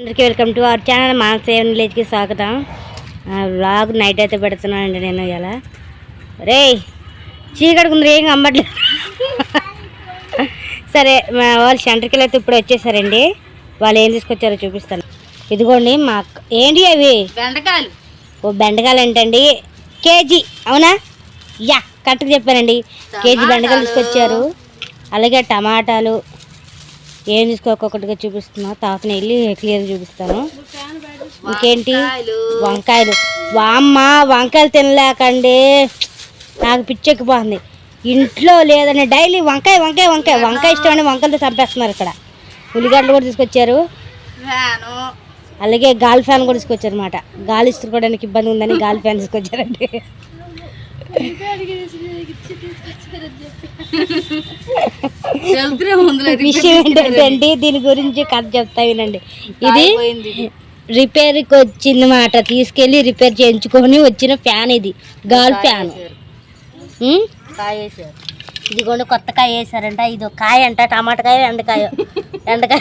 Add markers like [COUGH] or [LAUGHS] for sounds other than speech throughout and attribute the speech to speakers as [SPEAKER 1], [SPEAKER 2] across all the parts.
[SPEAKER 1] అందరికీ welcome to our channel మా seven విలేజ్కి స్వాగతం. వ్లాగ్ నైట్ అయితే పెడుతున్నానండి నేను ఇలా రే చీకటి ఉంది ఏం అమ్మట్లేదు సరే మా వాళ్ళు సెంటర్కి అయితే ఇప్పుడు వచ్చేసారండి. వాళ్ళు ఏం తీసుకొచ్చారో చూపిస్తాను. ఇదిగోండి మా ఏంటి అవి?
[SPEAKER 2] బెండకాయలు.
[SPEAKER 1] ఓ బెండకాయలు ఏంటండి? కేజీ అవునా? యా కరెక్ట్గా చెప్పానండి కేజీ బెండకాయలు తీసుకొచ్చారు. అలాగే టమాటాలు ఏం తీసుకో ఒక్కొక్కటిగా చూపిస్తున్నా. తాతని వెళ్ళి క్లియర్గా చూపిస్తాను. ఇంకేంటి? వంకాయలు. వామ్మ వంకాయలు తినలేకండి. నాకు పిచ్చెక్కిపోతుంది. ఇంట్లో లేదని డైలీ వంకాయ వంకాయ వంకాయ. వంకాయ ఇష్టమని వంకాయలతో చంపేస్తున్నారు ఇక్కడ. ఉల్లిగడ్డలు కూడా తీసుకొచ్చారు. అలాగే గాలి ఫ్యాన్ కూడా తీసుకొచ్చారు అనమాట గాలి ఇసుకోవడానికి ఇబ్బంది ఉందని గాలి ఫ్యాన్ తీసుకొచ్చారండి. విషయం ఏంటంటే దీని గురించి కథ చెప్తా వినండి. ఇది. రిపేర్కి వచ్చింది మాట తీసుకెళ్ళి రిపేర్ చేయించుకొని వచ్చిన ఫ్యాన్ ఇది గాలి ఫ్యాన్. ఇది కూడా కొత్త కాయ వేసారంట ఇది కాయ అంట టమాటా కాయ ఎండకాయ ఎండకాయ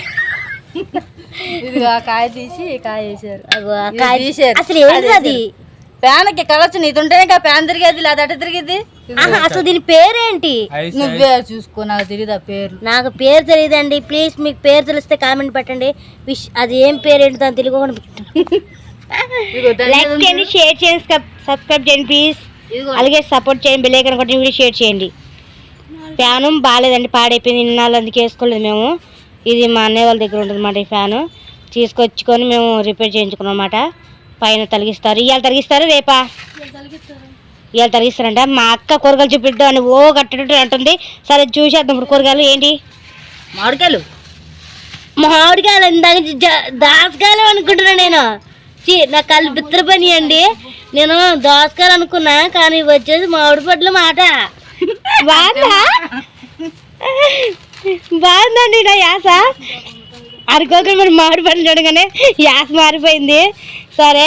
[SPEAKER 2] ఇది కాయ. తీసి కాయ వేసారు.
[SPEAKER 1] అసలు ఏంటి అది
[SPEAKER 2] ఫ్యాన్కి కలొచ్చు నీది ఉంటేనే కదా ఫ్యాన్ తిరిగేది లేదా అటు తిరిగేది?
[SPEAKER 1] ఆహా, అసలు దీని పేరేంటి?
[SPEAKER 2] నువ్వే చూసుకో నాకు తెలియదు ఆ పేర్లు.
[SPEAKER 1] నాకు పేరు తెలియదండి ప్లీజ్ మీకు పేరు తెలిస్తే కామెంట్ పెట్టండి. విష్ అది ఏం పేరు ఏంటో అని తెలుగు
[SPEAKER 2] ఇదిగో దాని
[SPEAKER 1] లైక్
[SPEAKER 2] మీద
[SPEAKER 1] చేయండి షేర్ చేయండి సబ్- సబ్స్క్రైబ్ చేయండి ప్లీజ్.
[SPEAKER 2] ఇదిగో.
[SPEAKER 1] అలాగే సపోర్ట్ చేయండి బెల్లైకన్ కొట్టి వీడియో షేర్ చేయండి. ఫ్యాను బాగాలేదండి పాడైపోయింది. ఇన్నాళ్ళు అందుకే వేసుకోలేదు మేము. ఇది మా అన్నయ్య వాళ్ళ దగ్గర ఉంటుంది అన్నమాట ఈ ఫ్యాను. తీసుకొచ్చుకొని మేము రిపేర్ చేయించుకున్నాం అన్నమాట. పైన తొలగిస్తారు. ఇవాళ తొలగిస్తారు రేపా? ఇవాళ తొలగిస్తారంట. మా అక్క కూరగాయలు చూపిద్దాం అని ఓ కట్టడం అంటుంది. సరే చూసేద్దాం ఇప్పుడు కూరగాయలు. ఏంటి?
[SPEAKER 2] మామిడికాయలు.
[SPEAKER 1] మామిడికాయలు ఇందాక దాసకాయలు అనుకుంటున్నా నేను. నా కళ్ళు బిత్తర పని అండి నేను దోసకాయలు అనుకున్నా కానీ వచ్చేసి మామిడి పట్ల మాట. బాగుందా? బాగుందండి నా యాస. అనుకోకుండా మరి మామిడి పండు చూడగానే యాస మారిపోయింది. సరే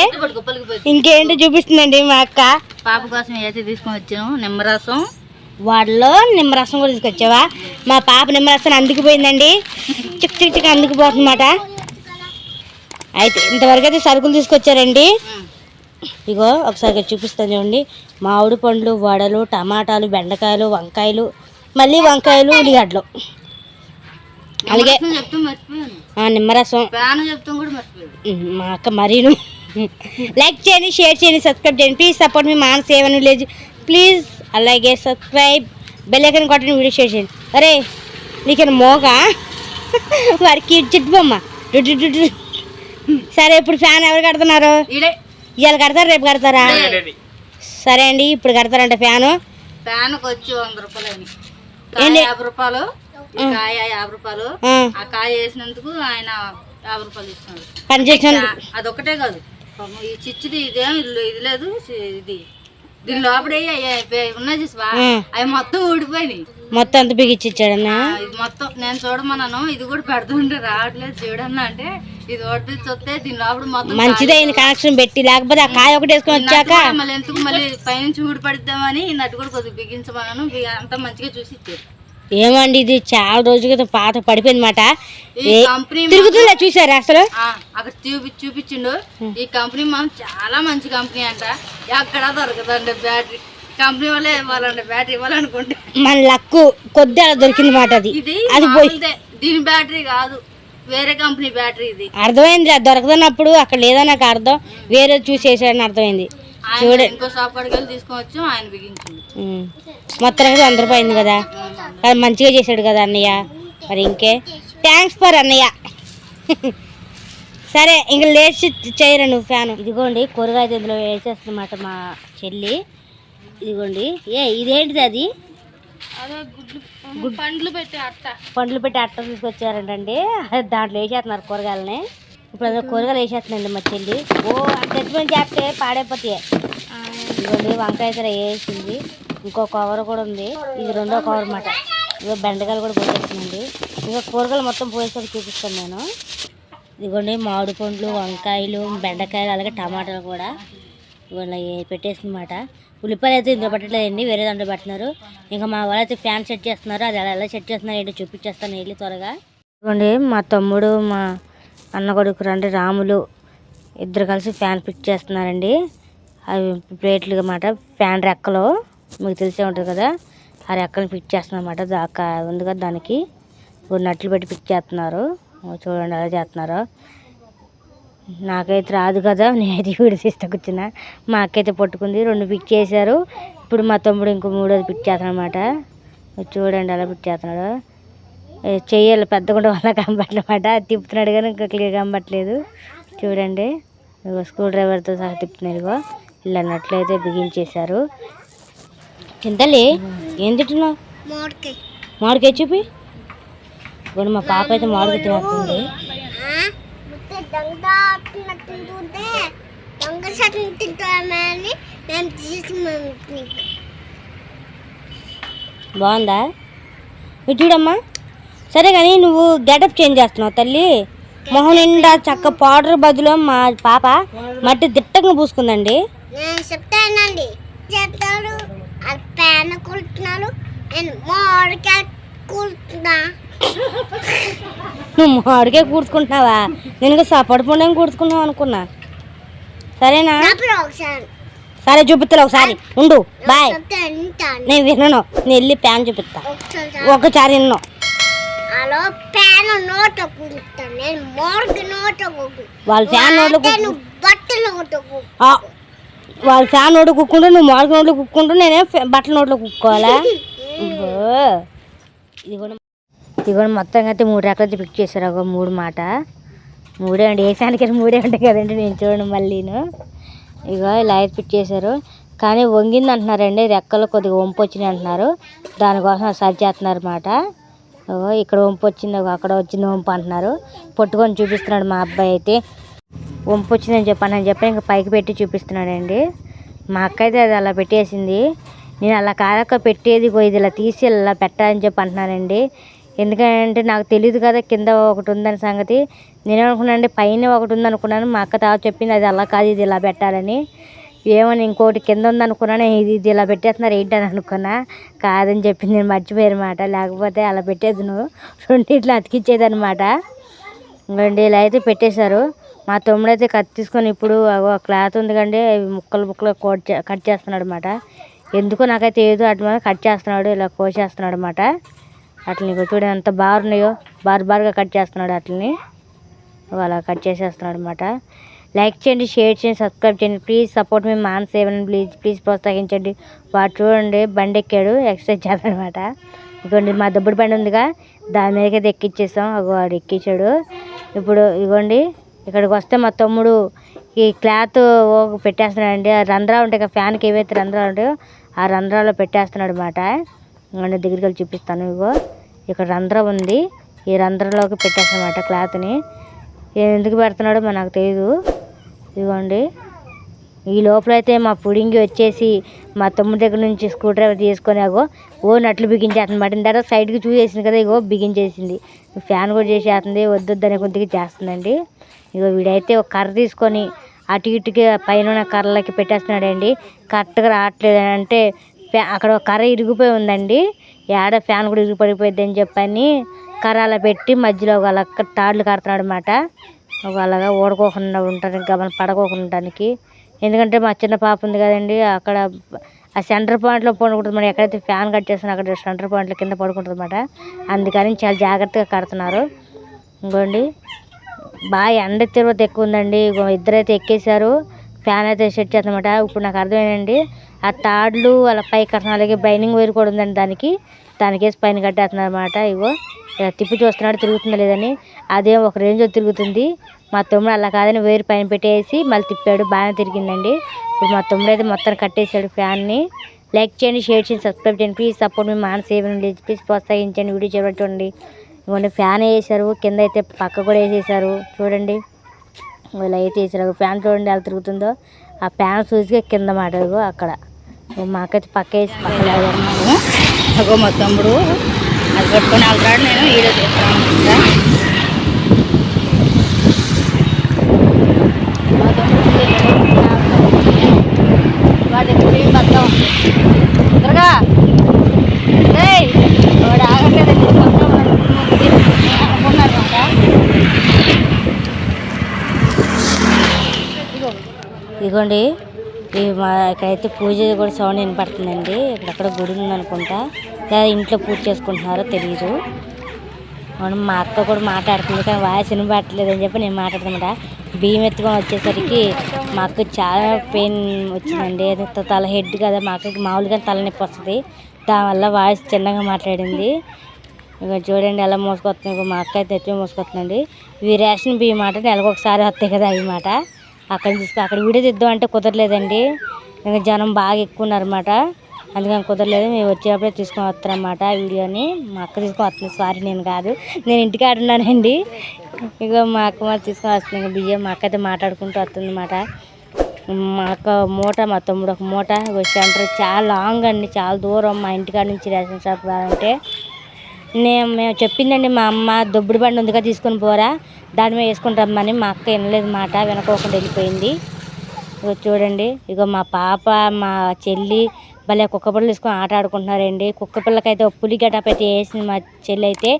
[SPEAKER 1] ఇంకేంటి చూపిస్తుందండి మా అక్క?
[SPEAKER 2] పాప కోసం అయితే తీసుకొని వచ్చాను నిమ్మరసం.
[SPEAKER 1] వాడిలో నిమ్మరసం కూడా తీసుకొచ్చావా? మా పాప నిమ్మరసం అందుకుపోయిందండి చిక్ చిక్ చిక్ అందుకుపోతుందన్నమాట అయితే ఇంతవరకు అయితే సరుకులు తీసుకొచ్చారండి. ఇగో ఒకసారి చూపిస్తాను చూడండి. మామిడి పండ్లు వడలు టమాటాలు బెండకాయలు వంకాయలు మళ్ళీ వంకాయలు ఉల్లిగడ్డలు. అలాగే
[SPEAKER 2] నిమ్మరసం.
[SPEAKER 1] మా అక్క మరీను. [LAUGHS] లైక్ చేయండి షేర్ చేయండి సబ్స్క్రైబ్ చేయండి. ప్లీజ్ సపోర్ట్ మీ మాన సేవన్ విలేజ్ ప్లీజ్ అలాగే సబ్స్క్రైబ్ బెల్ ఐకన్ కొట్టండి వీడియో షేర్ చేయండి. అరే నీకేనా మోగా [LAUGHS] వాడికి చిట్టు బొమ్మ. సరే ఇప్పుడు ఫ్యాన్ ఎవరు కడుతున్నారు? ఇవాళ కడతారా రేపు కడతారా? సరే అండి ఇప్పుడు కడతారంట ఫ్యాను.
[SPEAKER 2] ఫ్యాన్కి వచ్చి వంద రూపాయలు యాభై రూపాయలు. కాయ యాభై రూపాయలు.
[SPEAKER 1] ఆ,
[SPEAKER 2] కాయ వేసినందుకు ఆయన యాభై రూపాయలు ఇస్తున్నారు. అదొకటే కాదు. పాపం ఈ చిచ్చుది ఇదేం ఇది లేదు ఇది. దీని చూసివా?
[SPEAKER 1] ఉమ్.
[SPEAKER 2] అవి మొత్తం ఊడిపోయినాయి.
[SPEAKER 1] మొత్తం అంత బిగిచ్చి ఇచ్చాడన్నా
[SPEAKER 2] ఆ, ఇది మొత్తం నేను చూడమన్నాను ఇది కూడా పెడుతుంటే రావట్లేదు చూడన్నా అంటే ఇది ఓడితే చూస్తే దీని లోపల మొత్తం
[SPEAKER 1] మంచిదే కనెక్షన్ పెట్టి లేకపోతే ఆ కాయ ఒకటి వేసుకొని వచ్చాక
[SPEAKER 2] మళ్ళీ ఎందుకు మళ్ళీ పైనుంచి ఊడిపడిద్దామని నట్టు కూడా కొద్దిగా బిగించమన్నాను అంతా మంచిగా చూసి ఇచ్చారు
[SPEAKER 1] ఏమండి ఇది చాలా రోజుల క్రితం పాత పడిపోయింది మాట
[SPEAKER 2] ఈ కంపెనీ
[SPEAKER 1] తిరుగుతుందా చూసారా అసలు?
[SPEAKER 2] అక్కడ చూపి చూపించిండు. ఈ కంపెనీ మనం చాలా మంచి కంపెనీ అంట. ఎక్కడ దొరకదండి బ్యాటరీ. కంపెనీ వాళ్ళే ఇవ్వాలండి బ్యాటరీ ఇవ్వాలనుకుంటే.
[SPEAKER 1] మన లక్కు కొద్ది అలా దొరికింది మాట అది. అది.
[SPEAKER 2] దీని బ్యాటరీ కాదు. వేరే కంపెనీ బ్యాటరీ ఇది.
[SPEAKER 1] అర్థమైంది అది దొరకదన్నప్పుడు అక్కడ లేదా నాకు అర్థం. వేరే చూసి వేసాడని అర్థమైంది.
[SPEAKER 2] ఆయన ఇంకో షాప్ కాడికి వెళ్ళి తీసుకోవచ్చు ఆయన బిగించింది
[SPEAKER 1] ఉమ్. మొత్తం మీద వంద రూపాయలు అయింది కదా. అది మంచిగా చేశాడు కదా అన్నయ్య. మరి ఇంకే. థ్యాంక్స్ ఫర్ అన్నయ్య. [LAUGHS] సరే ఇంక లేచి చేయరా నువ్వు ఫ్యాన్? ఇదిగోండి కూరగాయ ఇందులో వేసేస్తున్నమాట మా చెల్లి. ఇదిగోండి. ఏ ఇదేంటిది అది?
[SPEAKER 2] పండ్లు పెట్టి అట్ట.
[SPEAKER 1] పండ్లు పెట్టి అట్ట తీసుకొచ్చారంటండి. [LAUGHS] దాంట్లో వేసేస్తున్నారు కూరగాయలని. ఇప్పుడు అందులో కూరగాయలు వేసేస్తుందండి మా చెల్లి. ఓ తెచ్చుకొని చేస్తే పాడైపోతాయి ఇదిగోండి వంకాయ సరే వేసింది. ఇంకో కవర్ కూడా ఉంది. ఇది రెండో కవర్ అన్నమాట. ఇదిగో బెండకాయలు కూడా పోసేస్తుందండి ఇంకా కూరగాయలు మొత్తం పోయేసరికి చూపిస్తాను నేను. ఇదిగోండి మామిడి పండ్లు వంకాయలు బెండకాయలు అలాగే టమాటాలు కూడా. ఇవాళ పెట్టేసిందన్నమాట ఉల్లిపాయలు అయితే ఇందులో పెట్టట్లేదండి వేరే దాంట్లో పెట్టినారు. ఇంకా మా వాళ్ళు అయితే ఫ్యాన్ సెట్ చేస్తున్నారు. అది ఎలా ఎలా సెట్ చేస్తున్నారు ఏంటో చూపించేస్తాను వెళ్ళి త్వరగా. ఇదిగోండి మా తమ్ముడు మా అన్నకొడుకు రండి రాములు ఇద్దరు కలిసి ఫ్యాన్ ఫిట్ చేస్తున్నారండి. అవి ప్లేట్లు అన్నమాట. ఫ్యాన్ రెక్కలు మీకు తెలిసే ఉంటుంది కదా ఆ రెక్కలు ఫిట్ చేస్తున్నమాట దాకా ఉంది కదా దానికి. ఇప్పుడు నట్లు పెట్టి ఫిట్ చేస్తున్నారు. చూడండి అలా చేస్తున్నారు. నాకైతే రాదు కదా [LAUGHS] నేనైతే అయితే తీస్తా కూర్చున్నా. మా అక్కైతే పట్టుకుంది రెండు పిక్ చేశారు. ఇప్పుడు మా తమ్ముడు ఇంకో మూడోది పిక్ చేస్తానమాట చూడండి అలా పిక్ చేస్తున్నాడు. ఏ, చెయ్యాలి. పెద్దగుండ వల్ల కనబట్లమాట తిప్పుతున్నాడు కానీ ఇంకా క్లియర్ కనబట్లేదు చూడండి. ఇగో స్క్రూ డ్రైవర్తో సహా తిప్పుతున్నాడు ఇగో ఇలా నట్లయితే బిగించేశారు. చింతలే ఏం తింటున్నావు?
[SPEAKER 2] మామిడికాయ.
[SPEAKER 1] చూపి. ఇప్పుడు మా పాప అయితే మామిడికాయ తినేస్తుంది బాగుందా? చూడమ్మా. సరే కానీ నువ్వు గెటప్ చేంజ్ చేస్తున్నావు తల్లి. మొహం నిండా చక్క పౌడర్ బదులు మా పాప మట్టి దిట్టంగా పూసుకుందండి.
[SPEAKER 2] నేను చెప్తానండి. చెప్తాడు. పేన మామిడికాయ
[SPEAKER 1] నువ్వు మామిడికాయ కూర్చుకుంటున్నావా? నేను సపోర్ట్ పండుగ కూర్చుకున్నావు అనుకున్నా. సరేనా? సరే చూపిస్తా ఒకసారి. ఉండు. బాయ్. నేను వినను. నేను వెళ్ళి ప్యాన్ చూపిస్తా
[SPEAKER 2] ఒకసారి.
[SPEAKER 1] ఒకసారి విన్ను.
[SPEAKER 2] అలో పేన నోట కుడుతాను నేను నోట
[SPEAKER 1] వాళ్ళ ఫ్యాన్ నోట్లో
[SPEAKER 2] నువ్వు బట్టలు నోట
[SPEAKER 1] వాళ్ళ ఫ్యాన్ నోట్లో కుక్కుంటూ నువ్వు మామిడి నోట్లో కుక్కుంటూ నేనే బట్టల నోట్లో కుక్కోవాలా. ఇది కూడా ఇది కూడా మొత్తం అయితే మూడు రకాలు పిక్ చేశారు. ఒక మూడు మాట. మూడే అండి ఏ ఫ్యాన్కి మూడే ఉంటాయి కదండి నేను చూడండి మళ్ళీను. ఇగో ఇలా అయితే పిక్ చేశారు. కానీ వంగింది అంటున్నారండి రెక్కలు కొద్దిగా వంపు వచ్చినాయి అంటున్నారు. దానికోసం సరి చేస్తున్నారు అన్నమాట ఇక్కడ వంపు వచ్చింది అక్కడ వచ్చింది వంపు అంటున్నారు. పట్టుకొని చూపిస్తున్నాడు మా అబ్బాయి అయితే. వంపు వచ్చిందని చెప్పానని అని చెప్పి ఇంకా పైకి పెట్టి చూపిస్తున్నాడండి. మా అక్క అయితే అది అలా పెట్టేసింది. నేను అలా కాదక్క పెట్టేది ఇది ఇలా తీసి ఇలా పెట్టాలని చెప్పి అంటున్నానండి. ఎందుకంటే నాకు తెలియదు కదా కింద ఒకటి ఉందని సంగతి. నేను అనుకున్నానండి పైన ఒకటి ఉందనుకున్నాను మా అక్క తాత చెప్పింది అది అలా కాదు ఇది ఇలా పెట్టాలని. ఏమని ఇంకోటి కింద ఉంది అనుకున్నాను ఇది ఇది ఇలా పెట్టేస్తున్నారు ఏంటని అనుకున్నా. కాదని చెప్పింది నేను మర్చిపోయాను అనమాట లేకపోతే అలా పెట్టేది నువ్వు. రెండిట్లో అతికిచ్చేది అనమాట ఇంకోండి ఇలా అయితే పెట్టేశారు. మా తమ్ముడు అయితే కత్తి తీసుకొని ఇప్పుడు క్లాత్ ఉంది కండి ముక్కలు ముక్కలు కోట్ చే- కట్ చేస్తున్నాడు అనమాట ఎందుకో నాకైతే ఏదో అటు కట్ చేస్తున్నాడు ఇలా కోసేస్తున్నాడు అనమాట అట్లని ఇగో చూడండి ఎంత బారున్నాయో బార్ బార్గా కట్ చేస్తున్నాడు అట్లని. అలా కట్ చేసేస్తున్నాడు అనమాట లైక్ చేయండి షేర్ చేయండి సబ్స్క్రైబ్ చేయండి. ప్లీజ్ సపోర్ట్ మీ మాన్ సేవన్ ప్లీజ్ ప్లీజ్ ప్రోత్సహించండి. వాడు చూడండి బండి ఎక్కాడు ఎక్సర్సైజ్ చేయాలన్నమాట ఇదిగోండి మా దుబ్బడి బండి ఉందిగా దాని మీదకైతే ఎక్కిచ్చేసాం. అగో వాడు ఎక్కించాడు ఇప్పుడు ఇదిగోండి ఇక్కడికి వస్తే మా తమ్ముడు ఈ క్లాత్ పెట్టేస్తున్నాడండి. ఆ రంధ్రాలు ఉంటాయి కదా ఫ్యాన్కి ఏవైతే రంధ్రాలు ఉంటాయో ఆ రంధ్రాల్లో పెట్టేస్తున్నాడు అనమాట ఇదిగోండి దగ్గరికి వెళ్ళి చూపిస్తాను ఇగో. ఇక్కడ రంధ్రం ఉంది. ఈ రంధ్రంలోకి పెట్టేస్తానమాట క్లాత్ని. ఎందుకు పెడుతున్నాడో మనకు నాకు తెలియదు ఇదిగోండి. ఈ లోపల అయితే మా పుడింగి వచ్చేసి మా తమ్ముడి దగ్గర నుంచి స్క్రూ డ్రైవర్ తీసుకొని అగో ఓ నట్లు బిగించేస్తుందన్నమాట తర్వాత సైడ్కి చూసేసింది కదా ఇగో బిగించేసింది. ఫ్యాన్ కూడా చేసేస్తుంది వద్దొద్దనే కొద్దిగా చేస్తుందండి. ఇగో వీడైతే ఒక కర్ర తీసుకొని అటు ఇటుకి పైన ఉన్న కర్రలకి పెట్టేస్తున్నాడండి. కరెక్ట్గా రావట్లేదు అంటే ఫ్యా అక్కడ ఒక కర్ర ఇరిగిపోయి ఉందండి. ఏడ ఫ్యాన్ కూడా ఇరిగి పడిపోయింది అని చెప్పని కర్ర అలా పెట్టి మధ్యలో ఒక అలా తాడులు కడుతున్నాడు అనమాట అలాగా ఓడుకోకుండా ఉండటానికి గమని పడకోకుండా ఉండటానికి ఎందుకంటే మా చిన్న పాప ఉంది కదండి అక్కడ ఆ సెంటర్ పాయింట్లో పడుకుంటుంది ఎక్కడైతే ఫ్యాన్ కట్ చేస్తున్నా అక్కడ సెంటర్ పాయింట్లో కింద పడుకుంటుంది అనమాట అందుకని చాలా జాగ్రత్తగా కడుతున్నారు. ఇంకోండి బాగా ఎండ తీవ్రత ఎక్కువ ఉందండి. ఇద్దరైతే ఎక్కేశారు ఫ్యాన్ అయితే సెట్ చేస్తామట ఇప్పుడు నాకు అర్థమైందండి ఆ తాడులు అలా పై కట్టిన అలాగే బైనింగ్ వైర్ కూడా ఉందండి దానికి. దానికి వేసి పైన కట్టేస్తున్నారు అనమాట ఇగో. తిప్పి చూస్తున్నాడు తిరుగుతుందా లేదని. అదే ఒక రేంజ్లో తిరుగుతుంది. మా తమ్ముడు అలా కాదని వేరు పైన పెట్టేసి మళ్ళీ తిప్పాడు. బాగానే తిరిగిందండి. ఇప్పుడు మా తమ్ముడు అయితే మొత్తం కట్టేశాడు ఫ్యాన్ని. లైక్ చేయండి షేర్ చేయండి సబ్స్క్రైబ్ చేయండి. ప్లీజ్ సపోర్ట్ మీ మానసి ఏమైనా ప్లీజ్ ప్రోత్సహించండి. వీడియో చూడండి. ఇవ్వండి ఫ్యాన్ వేసారు. కింద అయితే పక్క కూడా వేసేసారు. చూడండి. ఇలా అయితే వేసారు. ఫ్యాన్ చూడండి ఎలా తిరుగుతుందో. ఆ ఫ్యాన్ చూసి కింద మాట అక్కడ. మాకైతే పక్క వేసి పక్క లాగేస్తున్నాము.
[SPEAKER 2] మా తమ్ముడు పట్టుకొని వెళ్తాడు నేను వీడియో చేస్తాను వాడి గుడి వాడు
[SPEAKER 1] ఇదిగోండి ఇక్కడైతే పూజ కూడా సౌండ్ వినపడుతుందండి. ఇక్కడక్కడ గుడి ఉందనుకుంటా. లేదా ఇంట్లో పూజ చేసుకుంటున్నారో తెలియదు మనం మా అక్క కూడా మాట్లాడుతుంది కానీ వాయిస్ వినపడట్లేదు అని చెప్పి నేను మాట్లాడుతున్నమాట. బియ్యం ఎత్తుకొని వచ్చేసరికి మా అక్క చాలా పెయిన్ వచ్చిందండి. అది తల హెడ్ కదా మా అక్కకి మామూలుగా తలనొప్పి వస్తుంది. దానివల్ల వాయిస్ చిన్నగా మాట్లాడింది. ఇక చూడండి ఎలా మోసుకొస్తుంది. మా అక్క అయితే ఎత్తుకొని మోసుకొస్తుందండి. ఇవి రేషన్ బియ్యం మాట నెలకొకసారి వస్తాయి కదా అవి మాట. అక్కడ తీసుకు అక్కడ వీడియో తీద్దాం అంటే కుదరలేదండి. ఇంకా జనం బాగా ఎక్కువ ఉన్నారన్నమాట. అందుకని కుదరలేదు. మేము వచ్చేటప్పుడే తీసుకొని వస్తారన్నమాట ఆ వీడియోని. మా అక్క తీసుకొని వస్తుంది. సారీ నేను కాదు. నేను ఇంటికాడ ఉన్నానండి. ఇక మా అక్క మరి తీసుకొని వస్తుంది. బియ్యం మా అక్క అయితే మాట్లాడుకుంటూ వస్తుంది అన్నమాట మా అక్క మూట మా తమ్ముడు ఒక మూట. సెంటర్ చాలా లాంగ్ అండి. చాలా దూరం. మా ఇంటికాడ నుంచి రేషన్ షాప్ రావాలంటే నేను మేము చెప్పిందండి మా అమ్మ దొబ్బుడు బండి ఉందిగా తీసుకొని పోరా. దాని మీద వేసుకుంటామని మా అక్క వినలేదు మాట. వినకోకుండా వెళ్ళిపోయింది. ఇగో చూడండి. ఇగో మా పాప మా చెల్లి భలే కుక్క పిల్లలు తీసుకొని ఆట ఆడుకుంటున్నారండి. కుక్క పిల్లకైతే ఒక పులి గటప్ అయితే వేసింది మా చెల్లి అయితే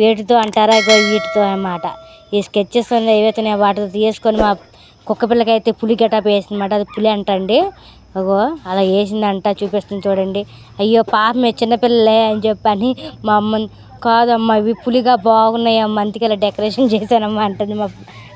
[SPEAKER 1] వీటితో అంటారా ఇగో వీటితో అన్నమాట. ఈ స్కెచెస్ ఏవైతే ఉన్నాయో వాటితో తీసుకొని మా కుక్క పిల్లకైతే పులి గటప్ వేసిందన్నమాట అది పులి అంటండి. అగో అలా వేసిందంట చూపిస్తుంది చూడండి. అయ్యో పాపమే చిన్నపిల్లలే అని చెప్పని మా అమ్మ కాదమ్మా ఇవి పులిగా బాగున్నాయి అమ్మ అందుకే ఇలా డెకరేషన్ చేశానమ్మా అంటుంది మా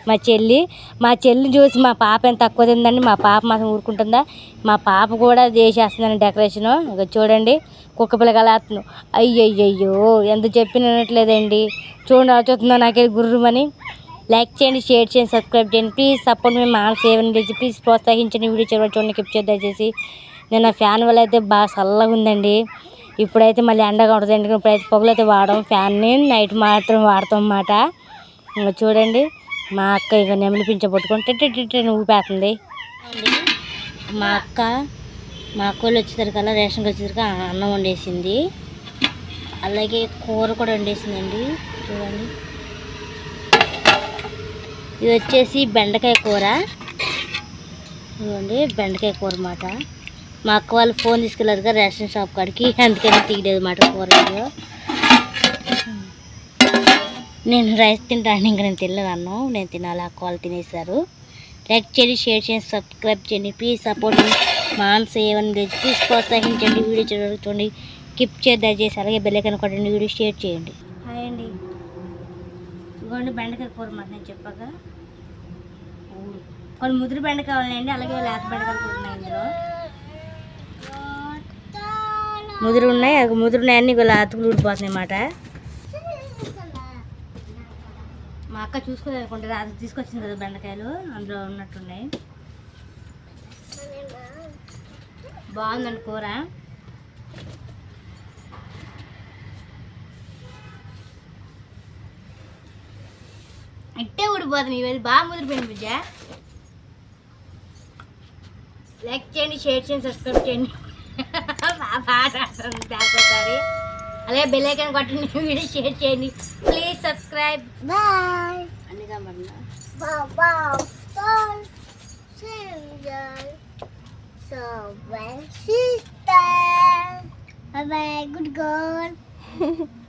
[SPEAKER 1] మా చెల్లి మా చెల్లిని చూసి మా పాప ఎంత తక్కువ తిందండి మా పాప మాత్రం ఊరుకుంటుందా? మా పాప కూడా చేసేస్తుందండి డెకరేషన్ ఇక చూడండి కుక్క పిల్లగా అయ్యయ్యో అయ్యయ్యయ్యో ఎంత చెప్పిన వినట్లేదండి. చూడండి అలా చూస్తుందా నాకే గుర్రమని. లైక్ చేయండి షేర్ చేయండి సబ్స్క్రైబ్ చేయండి. ప్లీజ్ సపోర్ట్ మీ మా సేవండి ప్లీజ్ ప్రోత్సహించండి. వీడియో చూడండి చూడండి కిప్ చేద్దాం దయచేసి. నేను ఆ ఫ్యాన్ వల్ల అయితే బాగా చల్లగా ఉందండి. ఇప్పుడైతే మళ్ళీ ఎండగా ఉంటుంది ఎందుకంటే ఇప్పుడైతే పొగలు అయితే వాడడం ఫ్యాన్ని నైట్ మాత్రం వాడతాం అన్నమాట. ఇంకా చూడండి. మా అక్క ఇక నెమలి పింఛ పట్టుకొని టిట్టి ఊపేస్తుంది. మా అక్క మా అక్క వాళ్ళు వచ్చేసరికల్లా రేషన్కి వచ్చేసరికి అన్నం వండేసింది. అలాగే కూర కూడా వండేసిందండి. చూడండి. ఇది వచ్చేసి బెండకాయ కూర. ఇవ్వండి బెండకాయ కూర అన్నమాట. మా అక్క వాళ్ళు ఫోన్ తీసుకెళ్ళారుగా రేషన్ షాప్ కాడికి అందుకని తీయలేదు అన్నమాట కూర నేను రైస్ తింటాను ఇంకా నేను తినలేదు నేను తినాలి ఆ కాల్ తినేసారు లైక్ చేయండి షేర్ చేయండి సబ్స్క్రైబ్ చేయండి. ప్లీజ్ సపోర్ట్ మాన్స్ ఏమని ప్లీజ్ ప్రోత్సహించండి వీడియో చూడండి. కిప్ చేద్దాం దయచేసి అలాగే బెల్లైకన్ కొట్టండి వీడియో షేర్ చేయండి. హాయ్ అండి. ఇదిగోండి బెండకాయ కూర మాట నేను చెప్పాక. కొన్ని ముదురు బెండకాయ ఉన్నాయండి అలాగే లేత బెండకాయలు కూడా ఉన్నాయి ఇందులో. ముదురు ఉన్నాయి ముదురు ఉన్నాయి అన్ని ఇలా ఊడిపోతున్నాయి అన్నమాట మా అక్క చూసుకోలేదు అనుకుంటుంది అది తీసుకొచ్చింది కదా బెండకాయలు అందులో ఉన్నట్టున్నాయి. బాగుందండి కూర. ఇట్టే ఊడిపోతుంది ఇవన్నీ బాగా ముదిరిపోయింది బిడ్డ లైక్ చేయండి షేర్ చేయండి సబ్స్క్రైబ్ చేయండి. [LAUGHS] బాగా ఆడుతుంది అలాగే బెల్ ఐకాన్ కొట్టండి వీడియో షేర్ చేయండి ప్లీజ్ సబ్స్క్రైబ్ బాయ్ అన్ని కనబడినా Bye. bye, good girl. [LAUGHS]